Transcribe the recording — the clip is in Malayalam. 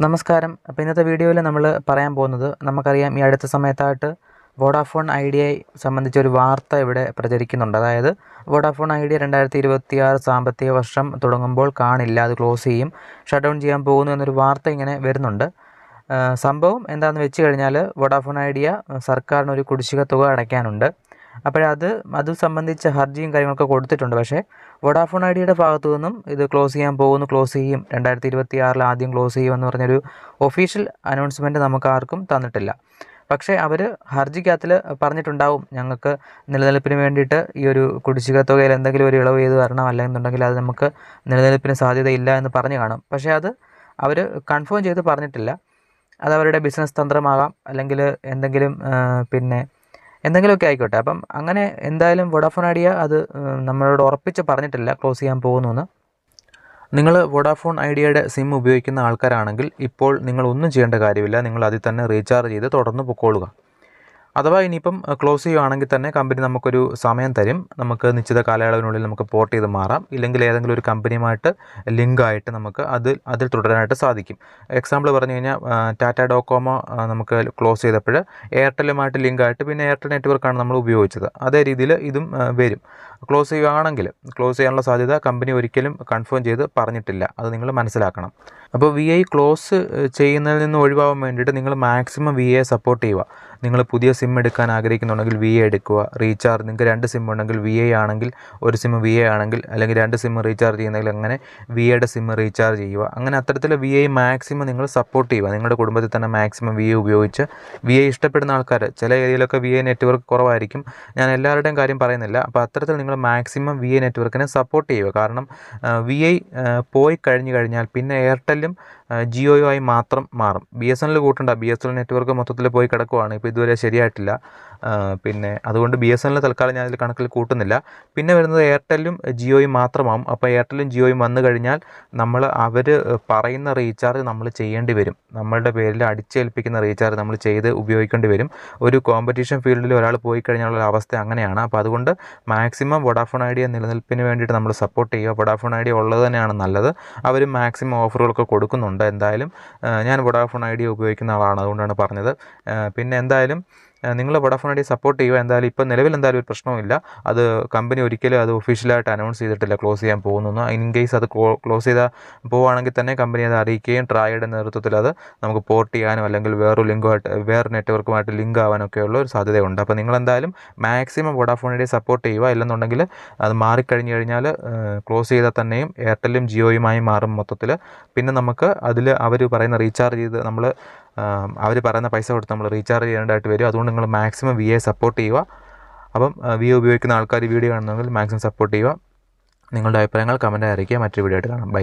നമസ്കാരം. അപ്പോൾ ഇന്നത്തെ വീഡിയോയിൽ നമ്മൾ പറയാൻ പോകുന്നത് നമുക്കറിയാം ഈ അടുത്ത സമയത്തായിട്ട് വോഡാഫോൺ ഐഡിയയെ സംബന്ധിച്ച ഒരു വാർത്ത ഇവിടെ പ്രചരിക്കുന്നുണ്ട്. അതായത് വോഡാഫോൺ ഐഡിയ രണ്ടായിരത്തി ഇരുപത്തി ആറ് സാമ്പത്തിക വർഷം തുടങ്ങുമ്പോൾ കാണില്ല അത് ക്ലോസ് ചെയ്യും ഷട്ട് ഡൗൺ ചെയ്യാൻ പോകുന്നു എന്നൊരു വാർത്ത ഇങ്ങനെ വരുന്നുണ്ട്. സംഭവം എന്താണെന്ന് വെച്ച് കഴിഞ്ഞാൽ വോഡാഫോൺ ഐഡിയ സർക്കാരിന് ഒരു കുടിശ്ശിക തുക അടയ്ക്കാനുണ്ട്. അപ്പോഴത് അത് സംബന്ധിച്ച ഹർജിയും കാര്യങ്ങളൊക്കെ കൊടുത്തിട്ടുണ്ട്. പക്ഷേ വോഡാഫോൺ ഐഡിയയുടെ ഭാഗത്തു നിന്നും ഇത് ക്ലോസ് ചെയ്യാൻ പോകുന്നു. ക്ലോസ് ചെയ്യും. രണ്ടായിരത്തി ഇരുപത്തി ആറിൽ ആദ്യം ക്ലോസ് ചെയ്യുമെന്ന് പറഞ്ഞൊരു ഒഫീഷ്യൽ അനൗൺസ്മെന്റ് നമുക്ക് ആർക്കും തന്നിട്ടില്ല. പക്ഷേ അവർ ഹർജിക്കകത്തിൽ പറഞ്ഞിട്ടുണ്ടാവും. ഞങ്ങൾക്ക് നിലനിൽപ്പിന് വേണ്ടിയിട്ട് ഈ ഒരു കുടിശ്ശിക തുകയിൽ എന്തെങ്കിലും ഒരു ഇളവ് ചെയ്ത് തരണം. അല്ലെന്നുണ്ടെങ്കിൽ അത് നമുക്ക് നിലനിൽപ്പിന് സാധ്യതയില്ല എന്ന് പറഞ്ഞു കാണും. പക്ഷേ അത് അവർ കൺഫേം ചെയ്ത് പറഞ്ഞിട്ടില്ല. അത് അവരുടെ ബിസിനസ് തന്ത്രമാകാം. അല്ലെങ്കിൽ എന്തെങ്കിലും പിന്നെ എന്തെങ്കിലുമൊക്കെ ആയിക്കോട്ടെ. അപ്പം അങ്ങനെ എന്തായാലും വോഡാഫോൺ ഐഡിയ അത് നമ്മളോട് ഉറപ്പിച്ച് പറഞ്ഞിട്ടില്ല ക്ലോസ് ചെയ്യാൻ പോകുന്നു നിങ്ങൾ വോഡാഫോൺ ഐഡിയയുടെ സിം ഉപയോഗിക്കുന്ന ആൾക്കാരാണെങ്കിൽ ഇപ്പോൾ നിങ്ങൾ ഒന്നും ചെയ്യേണ്ട കാര്യമില്ല. നിങ്ങൾ അതിൽ തന്നെ റീചാർജ് ചെയ്ത് തുടർന്ന് പൊക്കോളുക. അഥവാ ഇനിയിപ്പം ക്ലോസ് ചെയ്യുകയാണെങ്കിൽ തന്നെ കമ്പനി നമുക്കൊരു സമയം തരും. നമുക്ക് നിശ്ചിത കാലയളവിനുള്ളിൽ നമുക്ക് പോർട്ട് ചെയ്ത് മാറാം. ഇല്ലെങ്കിൽ ഏതെങ്കിലും ഒരു കമ്പനിയുമായിട്ട് ലിങ്കായിട്ട് നമുക്ക് അതിൽ അതിൽ തുടരാനായിട്ട് സാധിക്കും. എക്സാമ്പിൾ പറഞ്ഞു കഴിഞ്ഞാൽ ടാറ്റ ഡോകോമോ നമുക്ക് ക്ലോസ് ചെയ്തപ്പോൾ എയർടെല്ലുമായിട്ട് ലിങ്കായിട്ട് പിന്നെ എയർടെൽ നെറ്റ്വർക്കാണ് നമ്മൾ ഉപയോഗിച്ചത്. അതേ രീതിയിൽ ഇതും വരും. ക്ലോസ് ചെയ്യുകയാണെങ്കിൽ ക്ലോസ് ചെയ്യാനുള്ള സാധ്യത കമ്പനി ഒരിക്കലും കൺഫേം ചെയ്ത് പറഞ്ഞിട്ടില്ല. അത് നിങ്ങൾ മനസ്സിലാക്കണം. അപ്പോൾ വി ഐ ക്ലോസ് ചെയ്യുന്നതിൽ നിന്ന് ഒഴിവാകാൻ വേണ്ടിയിട്ട് നിങ്ങൾ മാക്സിമം വി സപ്പോർട്ട് ചെയ്യുക. നിങ്ങൾ പുതിയ സിം എടുക്കാൻ ആഗ്രഹിക്കുന്നുണ്ടെങ്കിൽ വി എ എടുക്കുക. റീചാർജ് നിങ്ങൾക്ക് രണ്ട് സിം ഉണ്ടെങ്കിൽ വി എ ആണെങ്കിൽ ഒരു സിം വി എ ആണെങ്കിൽ അല്ലെങ്കിൽ രണ്ട് സിം റീചാർജ് ചെയ്യുന്നെങ്കിൽ അങ്ങനെ വി എയുടെ സിം റീചാർജ് ചെയ്യുക. അങ്ങനെ അത്തരത്തിൽ വി ഐ മാക്സിമം നിങ്ങൾ സപ്പോർട്ട് ചെയ്യുക. നിങ്ങളുടെ കുടുംബത്തിൽ തന്നെ മാക്സിമം വി എ ഉപയോഗിച്ച് വി ഐ ഇഷ്ടപ്പെടുന്ന ആൾക്കാർ ചില ഏരിയയിലൊക്കെ വി ഐ നെറ്റ്വർക്ക് കുറവായിരിക്കും. ഞാൻ എല്ലാവരുടെയും കാര്യം പറയുന്നില്ല. അപ്പോൾ അത്തരത്തിൽ നിങ്ങൾ മാക്സിമം വി എ നെറ്റ്വർക്കിനെ സപ്പോർട്ട് ചെയ്യുക. കാരണം വി ഐ പോയി കഴിഞ്ഞു കഴിഞ്ഞാൽ പിന്നെ എയർടെല്ലും ജിയോയോ ആയി മാത്രം മാറും. ബി എസ് എൻ എൽ കൂട്ടണ്ട. ബി എസ് എൻ നെറ്റ്വർക്ക് മൊത്തത്തിൽ പോയി കിടക്കുവാണ്. ഇപ്പോൾ ഇതുവരെ ശരിയായിട്ടില്ല. പിന്നെ അതുകൊണ്ട് ബി എസ് എൻ എൽ തൽക്കാലം ഞാൻ കണക്കിൽ കൂട്ടുന്നില്ല. പിന്നെ വരുന്നത് എയർടെല്ലും ജിയോയും മാത്രമാവും. അപ്പോൾ എയർടെല്ലും ജിയോയും വന്നു കഴിഞ്ഞാൽ നമ്മൾ അവർ പറയുന്ന റീചാർജ് നമ്മൾ ചെയ്യേണ്ടി വരും. നമ്മളുടെ പേരിൽ അടിച്ചേൽപ്പിക്കുന്ന റീചാർജ് നമ്മൾ ചെയ്ത് ഉപയോഗിക്കേണ്ടി വരും. ഒരു കോമ്പറ്റീഷൻ ഫീൽഡിൽ ഒരാൾ പോയി കഴിഞ്ഞാലുള്ള അവസ്ഥ അങ്ങനെയാണ്. അപ്പോൾ അതുകൊണ്ട് മാക്സിമം വോഡാഫോൺ ഐഡിയ നിലനിൽപ്പിന് വേണ്ടിയിട്ട് നമ്മൾ സപ്പോർട്ട് ചെയ്യുക. വോഡാഫോൺ ഐഡിയ ഉള്ളത് തന്നെയാണ് നല്ലത്. അവർ മാക്സിമം ഓഫറുകളൊക്കെ കൊടുക്കുന്നുണ്ട്. എന്തായാലും ഞാൻ വോഡാഫോൺ ഐഡിയ ഉപയോഗിക്കുന്ന ആളാണ്. അതുകൊണ്ടാണ് പറഞ്ഞത്. പിന്നെ എന്തായാലും നിങ്ങൾ വോഡാഫോൺ ഐഡിയ സപ്പോർട്ട് ചെയ്യുക. എന്തായാലും ഇപ്പോൾ നിലവിൽ എന്തായാലും ഒരു പ്രശ്നവുമില്ല അത് കമ്പനി ഒരിക്കലും അത് ഒഫീഷ്യലായിട്ട് അനൗൺസ് ചെയ്തിട്ടില്ല ക്ലോസ് ചെയ്യാൻ പോകുന്നു ഇൻ കേസ് അത് ക്ലോസ് ചെയ്താൽ പോവുകയാണെങ്കിൽ തന്നെ കമ്പനി അത് അറിയിക്കുകയും ട്രായയുടെ നേതൃത്വത്തിൽ അത് നമുക്ക് പോർട്ട് ചെയ്യാനോ അല്ലെങ്കിൽ വേറൊരു ലിങ്കുമായിട്ട് വേറെ നെറ്റ്വർക്കുമായിട്ട് ലിങ്ക് ആവാനൊക്കെയുള്ള ഒരു സാധ്യതയുണ്ട്. അപ്പോൾ നിങ്ങൾ എന്തായാലും മാക്സിമം വോഡാഫോൺ ഐഡിയ സപ്പോർട്ട് ചെയ്യുക. ഇല്ലെന്നുണ്ടെങ്കിൽ അത് മാറിക്കഴിഞ്ഞ് കഴിഞ്ഞാൽ ക്ലോസ് ചെയ്താൽ തന്നെയും എയർടെല്ലും ജിയോയുമായി മാറും മൊത്തത്തിൽ പിന്നെ നമുക്ക് അതിൽ അവർ പറയുന്ന റീചാർജ് ചെയ്ത് നമ്മൾ അവർ പറയുന്ന പൈസ കൊടുത്ത് നമ്മൾ റീചാർജ് ചെയ്യേണ്ടതായിട്ട് വരും. അതുകൊണ്ട് നിങ്ങൾ മാക്സിമം വി എ സപ്പോർട്ട് ചെയ്യുക. അപ്പം വി എ ഉപയോഗിക്കുന്ന ആൾക്കാർ വീഡിയോ കാണുന്നെങ്കിൽ മാക്സിമം സപ്പോർട്ട് ചെയ്യുക. നിങ്ങളുടെ അഭിപ്രായങ്ങൾ കമന്റായി അറിയിക്കുക. മറ്റൊരു വീഡിയോ ആയിട്ട് കാണാം. ബൈ